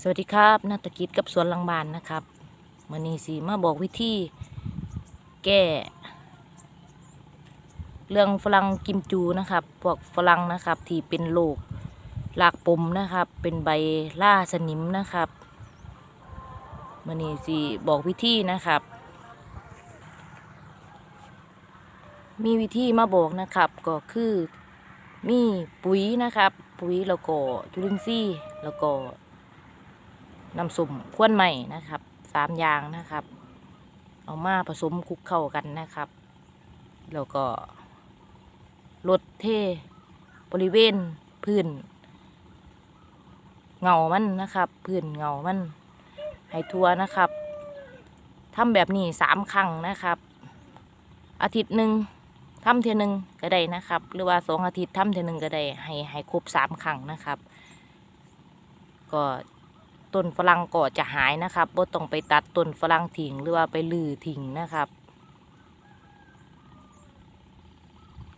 สวัสดีครับนัตกิจกับสวนหลังบานนะครับมื่อนี้สีมาบอกวิธีแก้เรื่องฝรั่งกิมจูนะครับ พวกฝรั่งนะครับที่เป็นโรคหลากปมนะครับ เป็นใบล่าสนิมนะครับมื่อนี้สีบอกวิธีนะครับ มีวิธีมาบอกนะครับก็คือมีปุ๋ยนะครับ ปุ๋ยแล้วก็จุลินทรีย์แล้วก็ น้ำส้มข้วนใหม่นะครับสามอย่างนะครับ เอามาผสมคลุกเข้ากันนะครับแล้วก็ลดเทบริเวณพื้น เงามันนะครับพื้นเงามันให้ทั่วนะครับทำแบบนี้สามครั้งนะครับ อาทิตย์หนึ่งทำเทนึงก็ได้นะครับ หรือว่าสองอาทิตย์ทำเทนึงก็ได้ให้ให้ครบสามครั้งนะครับ ก็ ต้นฝรั่งก็จะหายนะครับบ่ต้องไปตัดต้นฝรั่งทิ้งหรือว่าไปลือทิ้งนะครับ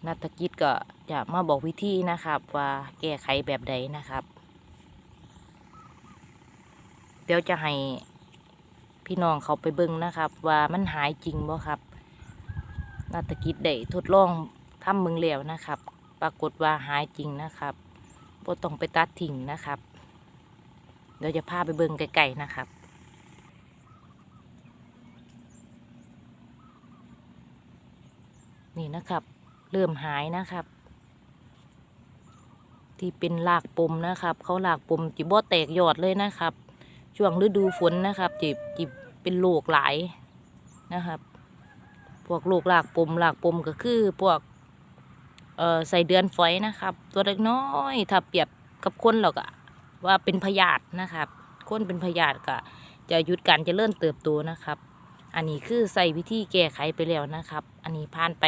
นัตกิจก็จะมาบอกวิธีนะครับว่าแก้ไขแบบใดนะครับ เดี๋ยวจะให้พี่น้องเขาไปเบิ่งนะครับ ว่ามันหายจริงบ่ครับนาตกิจได้ทดลองทำมึงแล้วนะครับ ปรากฏว่าหายจริงนะครับบ่ต้องไปตัดทิ้งนะครับ เดี๋ยวจะพาไปเบิ่งไกลๆนะครับนี่นะครับ เริ่มหายนะครับ ที่เป็นรากปมนะครับ เขารากปมจิบ่แตกยอดเลยนะครับ ช่วงฤดูฝนนะครับจิจิเป็นโรคหลายนะครับพวกโรคหลากปมหลากปมก็คือพวกเอ่อใส่เดือนฝอยนะครับ ตัวเล็กน้อย ถ้าเปรียบกับคนเราก็ ว่าเป็นพยาธินะครับคนเป็นพยาธิก็จะหยุดการจเจริญเติบโตนะครับ อันนี้คือใส่วิธีแก้ไขไปแล้วนะครับ อันนี้ผ่านไป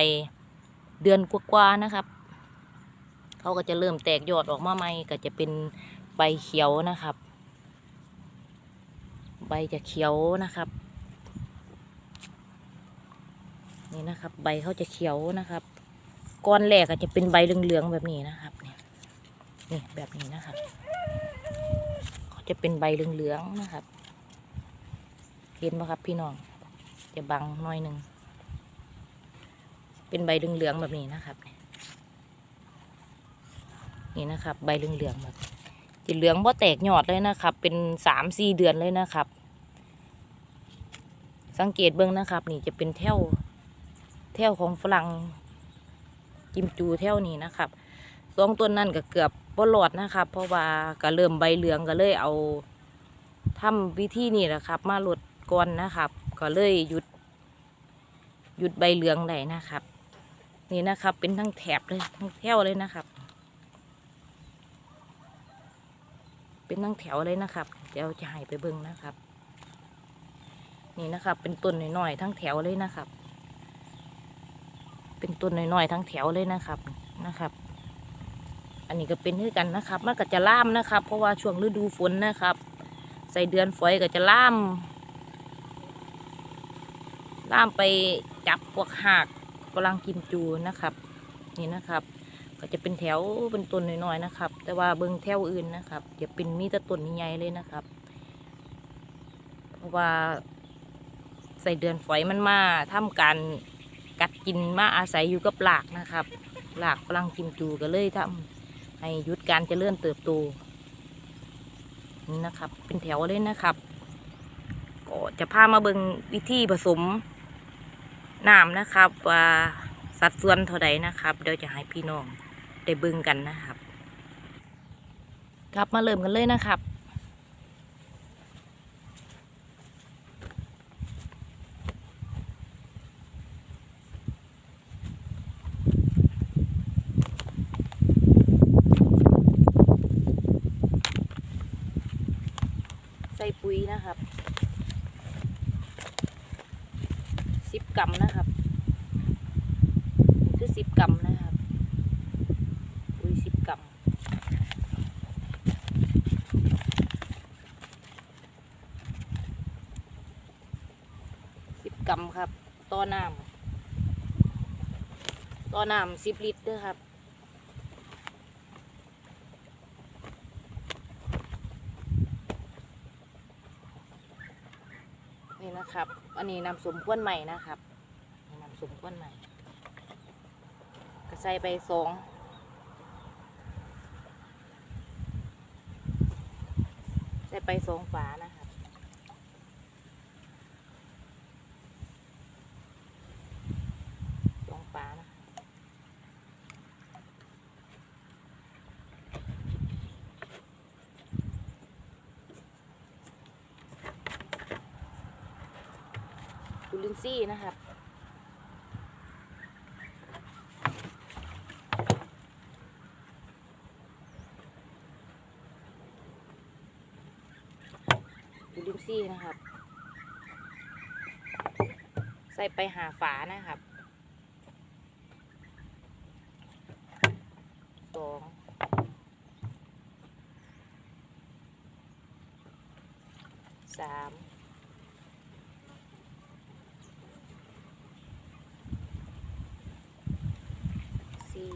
เดือนกว่าๆนะครับ เขาก็จะเริ่มแตกยอดออกมาใหม่ก็จะเป็นใบเขียวนะครับ ใบจะเขียวนะครับ นี่นะครับ ใบเขาจะเขียวนะครับก้อนแรกก็จะเป็นใบเหลืองๆแบบนี้นะครับนี่นี่แบบนี้นะครับ จะเป็นใบเหลืองๆนะครับ เห็นไหมครับพี่น้อง จะบังน้อยหนึ่ง เป็นใบเหลืองๆแบบนี้นะครับ นี่นะครับ ใบเหลืองๆแบบจะเหลืองเพราะแตกยอดเลยนะครับ เป็นสามสี่เดือนเลยนะครับ สังเกตเบื้องนะครับ นี่จะเป็นแถวแถวของฝรั่งกิมจูแถวนี้นะครับ สองต้นนั่นก็เกือบบ่รอดนะครับ เพราะว่าก็เริ่มใบเหลืองก็เลยเอาทำวิธีนี้แหละครับ มาลดก่อนนะครับ ก็เลยหยุด หยุดใบเหลืองได้นะครับ นี่นะครับ เป็นทั้งแถบเลยทั้งแถวเลยนะครับ เป็นทั้งแถวเลยนะครับ เดี๋ยวจะให้ไปเบิ้งนะครับ นี่นะครับ เป็นต้นหน้อยๆทั้งแถวเลยนะครับ เป็นต้นหน้อยๆทั้งแถวเลยนะครับนะครับ อันนี้ก็เป็นด้วยกันนะครับ มันก็จะล่ามนะครับ เพราะว่าช่วงฤดูฝนนะครับ ใส่เดือนฝอยก็จะล่าม ล่ามไปจับพวกหากกำลังกินจูนะครับ นี่นะครับ ก็จะเป็นแถวเป็นต้นน้อยๆนะครับ แต่ว่าเบิ้งแถวอื่นนะครับจะเป็นมีแต่ต้นใหญ่เลยนะครับ เพราะว่าใส่เดือนฝอยมันมาทำการกัดกินมาอาศัยอยู่กับหลากนะครับ หลากฝรั่งกิมจูก็เลยทำ ให้หยุดการเจริญเติบโตนี่นะครับ เป็นแถวเลยนะครับ ก็จะพามาเบิงวิธีผสมน้ำนะครับว่าสัดส่วนเท่าใดนะครับ เดี๋ยวจะให้พี่น้องได้เบิงกันนะครับ ครับมาเริ่มกันเลยนะครับ ใส่ปุ๋ยนะครับ สิบ กรัมนะครับคือสิบกรัมนะครับอุ้ยสิบกรัมสิบกรัมครับต่อน้ำต่อน้ำสิบลิตรเด้วยครับ ครับ อันนี้น้ำสมข้วนใหม่นะครับน้ำสมข้วนใหม่ก็ใส่ไปสองใส่ไปสองฝานะคะบ สองฝานะจุ ลินทรีย์นะครับจุลินทรีย์นะครับ ใส่ไปหาฝานะครับสองสามสี่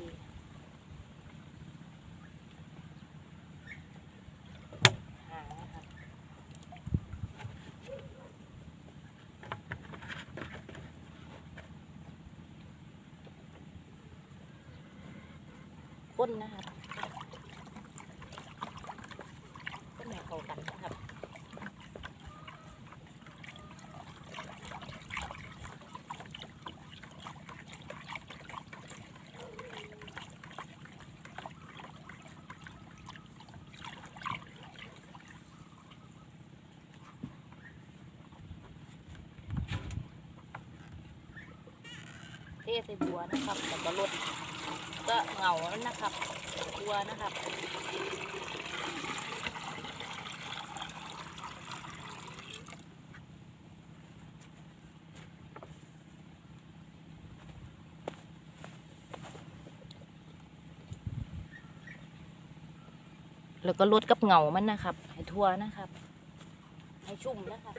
ห้านะครับ ก้นนะครับก้นไหนเข้ากันนะครับเทใส่บัวนะครับแล้วก็ลด ก็เหงาแล้วนะครับบัวนะครับแล้วก็ลดกับเหงามันนะครับ ให้ทั่วนะครับ ให้ชุ่มนะครับ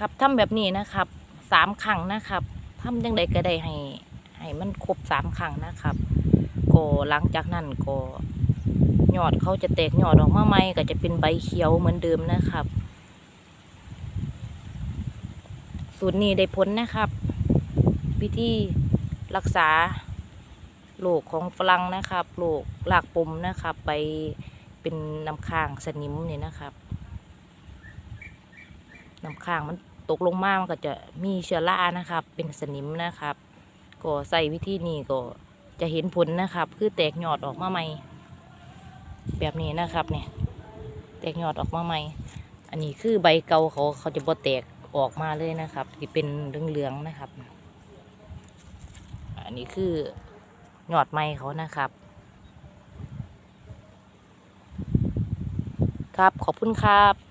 ครับทำแบบนี้นะครับสามครั้งนะครับทำยังไงก็ได้ให้ให้มันครบสามครั้งนะครับก็หลังจากนั้นก็ยอดเขาจะแตกยอดออกมาใหม่ก็จะเป็นใบเขียวเหมือนเดิมนะครับ สูตรนี้ได้ผลนะครับวิธีรักษาโรคของฝรั่งนะครับโรคหลากปมนะครับ ไปเป็นน้ำค้างสนิมเนี่ยนะครับ น้ำค้างมันตกลงมามันก็จะมีเชื้อรานะครับ เป็นสนิมนะครับ ก็ใส่วิธีนี้ก็จะเห็นผลนะครับ คือแตกยอดออกมาใหม่ แบบนี้นะครับ เนี่ย แตกยอดออกมาใหม่ อันนี้คือใบเก่าเขาเขาจะบ่แตกออกมาเลยนะครับที่เป็นเหลืองๆนะครับ อันนี้คือยอดไม้เขานะครับ ครับขอบคุณครับ